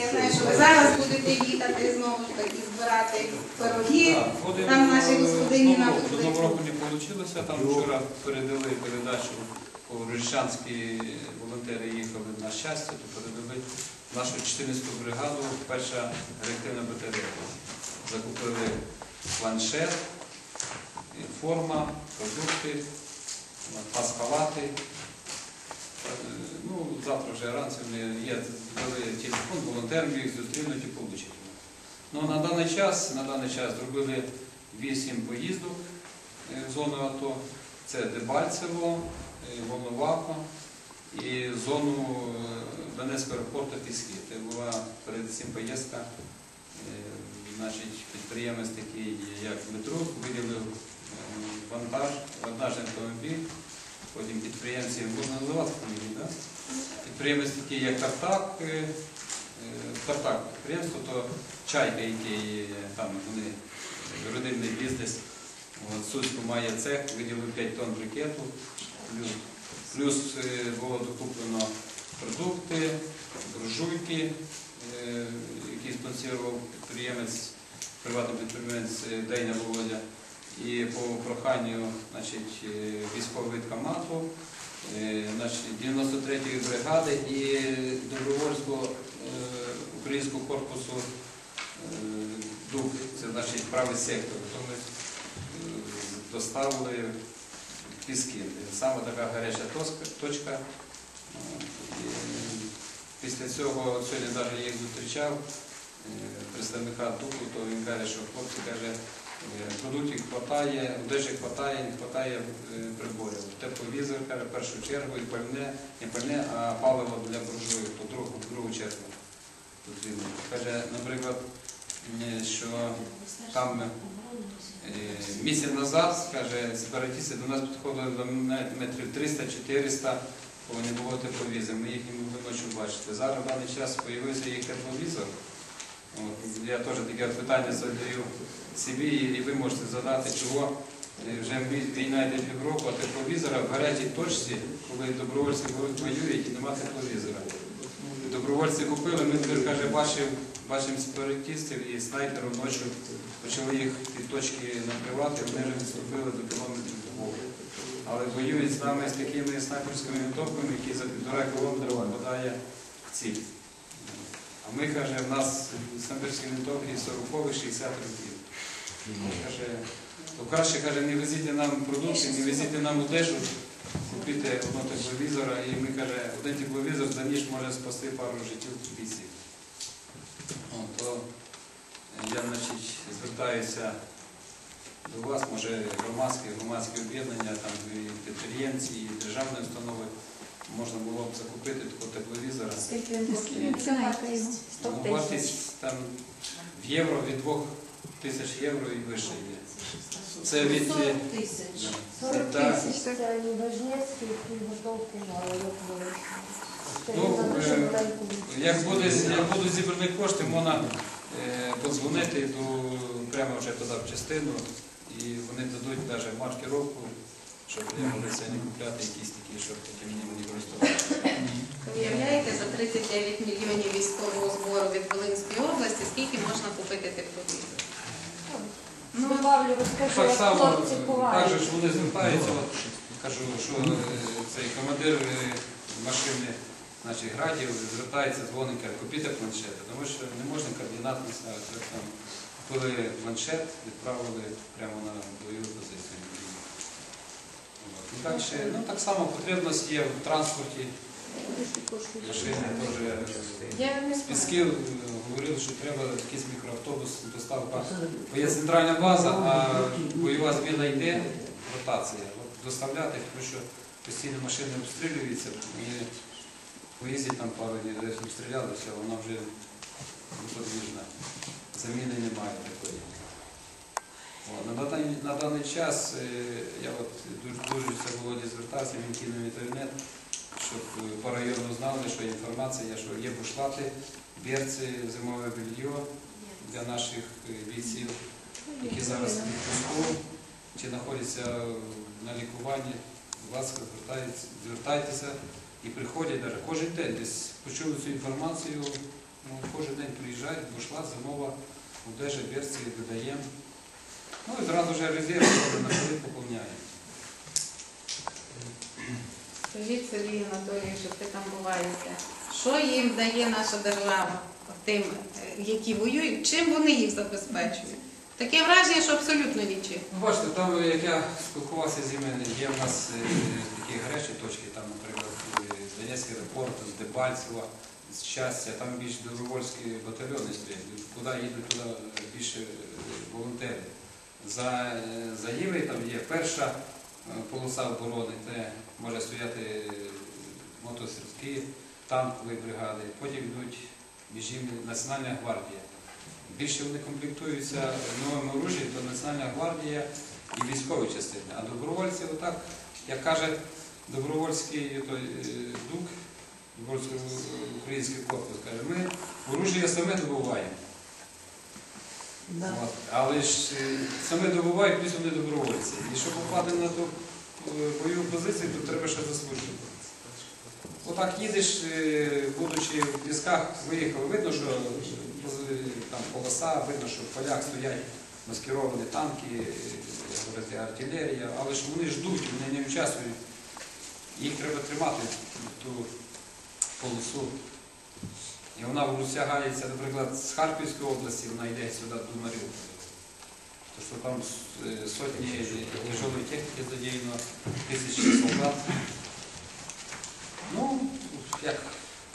Я знаю, що ви зараз будете їхати знову ж таки збирати пироги. Там наші е, господині нам. Нового року не вийшло. Там вчора передали передачу по волонтери їхали на щастя, то передали нашу 14-ту бригаду, перша реактивна батарея. Закупили планшет, форма, продукти, паскалати. Завтра вже ранці є, дали телефон, волонтер міг зустрінути і отримати. Ну, на даний час, на даний час зробили 8 поїздок е, в зону АТО. Це Дебальцево, е, Волноваха і зону е, Донецького аеропорту Піски. Це була перед цим поїздка. Значить, підприємець такий, як Дмитрук, виділив вантаж, вантажний автомобіль. Потім підприємці, можна називати так? Підприємець такий, як Тартак, е, е, Тартак підприємство, то чайка, який е, там вони е, родинний бізнес. От, Суцьку має цех, виділив 5 тонн брикету, плюс, плюс е, було докуплено продукти, буржуйки, е, які спонсорував підприємець, приватний підприємець е, Дейна Володя. І по проханню значить, е, військового е, значить, 93-ї бригади і добровольського е, українського корпусу е, ДУК, це значить правий сектор. То ми е, доставили піски. Саме така гаряча точка. Після цього сьогодні навіть їх зустрічав, е, представника ДУКу, то він каже, що хлопці каже, е, продуктів вистачає, одежі вистачає, не вистачає е, приборів. Тепловізор, каже, в першу чергу, і пальне, не пальне, а паливо для буржуїв, то другу, другу чергу. Каже, наприклад, е, що там е, місяць назад, каже, сепаратисти до нас підходили до метрів 300-400, коли не було тепловізора, ми їх не могли ночі бачити. Зараз в даний час з'явився їх тепловізор. Я теж таке питання задаю собі, і ви можете задати, чого е, вже війна йде півроку, а тепловізора в гарячій точці, коли добровольці воюють і немає тепловізора. Добровольці купили, ми каже, бачив, бачимо сепаратистів і снайпером ночі почали їх ті точки накривати, вони вже відступили до кілометрів двох. Але воюють з нами з такими снайперськими винтовками, які за півтора кілометра попадає в ціль. Ми, каже, в нас снайперські винтовки 40 60 років. Каже, то краще каже, не везіть нам продукти, не везіть нам одежу, купити одного тепловізора, і ми каже, один тепловізор за ніж може спасти пару життів бійців. То я значить, звертаюся до вас, може громадське, громадське об'єднання, там і підприємці, і державні установи можна було б закупити такого тепловізора. Скільки він коштує? Ну, Вартість там в євро від 2 тисяч євро і вище є. Це від е, 40 тисяч. це 40 та- тисяч. Це Важнецький, підготовки мали, як. Ну, За е, Як буде, як будуть зібрані кошти, можна е, подзвонити до, прямо вже туди в частину, і вони дадуть навіть маркировку, щоб я могли це не купляти якісь такі, щоб ним не користувалися. Уявляєте, за 39 мільйонів військового збору від Волинської області, скільки можна купити тепловізор? Ну, Добавлю, розкажу, Так як само, хлопці так же ж вони звертаються, от, кажу, що е, цей командир е, машини значить, градів звертається, дзвонить, каже, купіть планшети, тому що не можна координат не ставити. От Там купили планшет, відправили прямо на бойову позицію. От. Ну, так, ще, ну, так само потребність є в транспорті, машини теж. З. Пісків е, говорили, що треба якийсь мікроавтобус, доставка. Бо є центральна база, а бойова зміна йде, ротація. От доставляти, тому що постійно машини обстрілюються, поїздять там пару днів, десь обстрілялися, вона вже неподвіжна. Заміни немає такої. На даний, на даний час е, я от дуже, дуже Володі звертався, він кинув інтернет, щоб е, по району знали, що інформація, що є бушлати, берці, зимове белье для наших е, бійців, які зараз в відпуску чи знаходяться на лікуванні. Будь ласка, звертайтеся, і приходять навіть кожен день. Десь почули цю інформацію, ну, кожен приїжджають, бушла зимова одежа, берці додаємо. Ну і зразу вже резерв на коли поповняємо. Скажіть Сергій Анатолійович, що ти там буваєшся. Що їм дає наша держава тим, е, які воюють, чим вони їх забезпечують? Таке враження, що абсолютно нічим. Ну, бачите, там, як я спілкувався з ними, є в нас е, такі гарячі точки, там, наприклад, е, з Донецького аеропорту, з Дебальцева, з Щастя, там більш добровольські батальйони стоять. Куди їдуть, туди більше е, волонтерів. За Заїви там є перша е, полоса оборони, де може стояти е, танкові бригади, потім йдуть між Національна гвардія. Більше вони комплектуються новим оружієм, то Національна гвардія і військові частини. А добровольці, отак, як каже добровольський е, дух, добровольський український корпус, каже, ми оружие саме добуваємо. Але ж е, саме добувають, плюс вони добровольці. І щоб попати на ту е, бойову позицію, то треба ще заслужити. Отак їдеш, е, будучи в пісках, виїхав, видно, що там полоса, видно, що в полях стоять маскировані танки, говорити, артилерія, але ж вони ждуть, вони не участвують. Їх треба тримати ту полосу. І вона розтягається, наприклад, з Харківської області, вона йде сюди до Маріуполя. Тобто що там е, сотні тяжелої техніки задіяно, тисячі солдат. Ну, як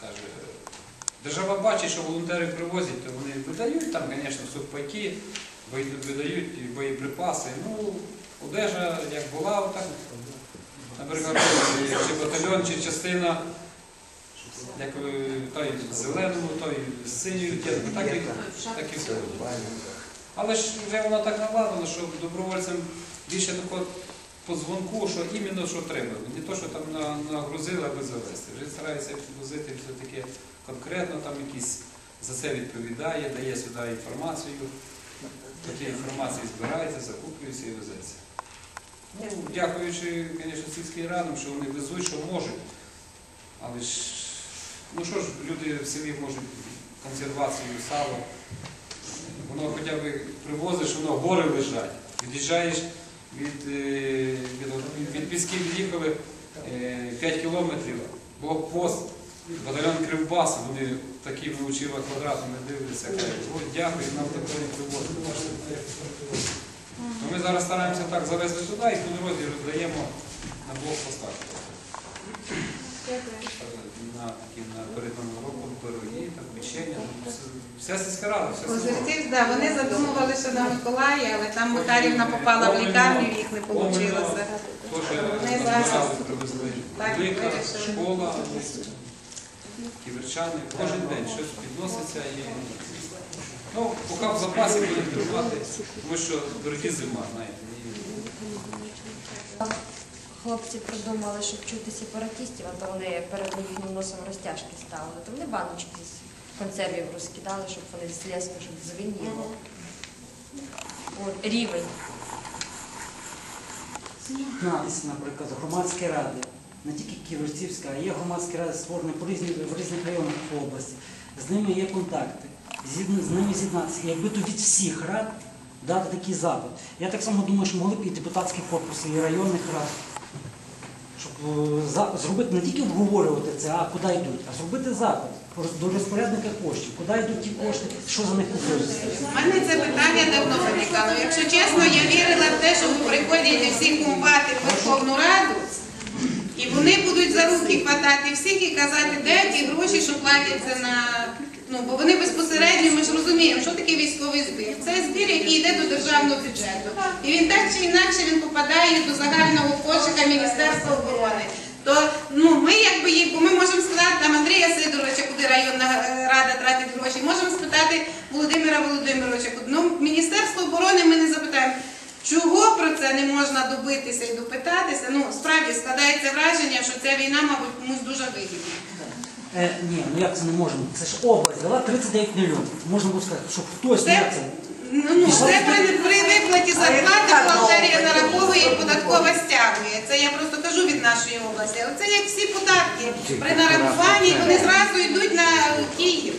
каже, держава бачить, що волонтери привозять, то вони видають там, звісно, сухпайки, видають боєприпаси. Ну, одежа як була, так, наприклад, чи батальйон, чи частина, як той зеленому, той синьою так і, так і. Але ж вже воно так наладено, що добровольцям більше по дзвонку, що іменно що треба. Не то, що там нагрузили, аби завести. Вже стараються підвозити все-таки конкретно, там якісь за це відповідає, дає сюди інформацію. Такі інформації збирається, закуплюється і везеться. Ну, дякуючи, звісно, сільським радам, що вони везуть, що можуть. Але ж, ну що ж, люди в селі можуть консервацію, сало. Воно хоча б привозиш, воно гори лежать. Від'їжджаєш від, е, від, від пісків від'їхали е, 5 кілометрів, блокпост, батальйон Кривбас, вони такі вивчили квадрати, не дивляться, кажуть, дякую, нам такого не привозили. То ми зараз стараємося так завезти туди і по дорозі роздаємо на блокпостах. На, перед Новим роком пироги, там, печення, вся сільська рада, вся. Озерців, да, вони задумували, що на Миколаї, але там Макарівна попала в лікарню, їх не вийшло. Тоже Вони зараз привезли. Велика школа, ківерчани, кожен день щось підноситься і. Ну, поки в запасі будемо тримати, тому що дорогі зима, знаєте. Хлопці придумали, щоб чути сепаратистів, а то вони перед їхнім носом розтяжки ставили. То вони баночки з консервів розкидали, щоб вони злезли, щоб звеніло. От, рівень. нас, наприклад, громадські ради, не тільки Ківерцівська, а є громадські ради створені по різні, в різних районах області. З ними є контакти, з ними з'єднатися. Якби то від всіх рад дати такий запит. Я так само думаю, що могли б і депутатські корпуси, і районних рад, зробити не тільки обговорювати це, а куди йдуть, а зробити запит до розпорядника коштів, куди йдуть ті кошти, що за них купують. У мене це питання давно виникало. Якщо чесно, я вірила в те, що ви приходять всі кумбати в Верховну Раду, і вони будуть за руки хватати всіх і казати, де ті гроші, що платяться на. Ну, бо вони безпосередньо, ми ж розуміємо, що таке військовий збір. Це збір, який йде до державного бюджету. І він так чи інакше він попадає до загального кошика Міністерства оборони. То ну ми якби їх, бо ми можемо сказати там Андрія Сидоровича, куди районна е, рада тратить гроші, можемо спитати Володимира Володимировича. Ну, Міністерство оборони ми не запитаємо. Чого про це не можна добитися і допитатися? Ну, справді складається враження, що ця війна, мабуть, комусь дуже вигідна. Е, ні, ну як це не можемо? Це ж область дала 39 мільйонів. Можна було сказати, що хтось Це, на це. ну, ну, це при, при виплаті зарплати бухгалтерія нараховує і податкова стягує. Це я просто кажу від нашої області. Але це як всі податки. При нарахуванні вони зразу йдуть на Київ.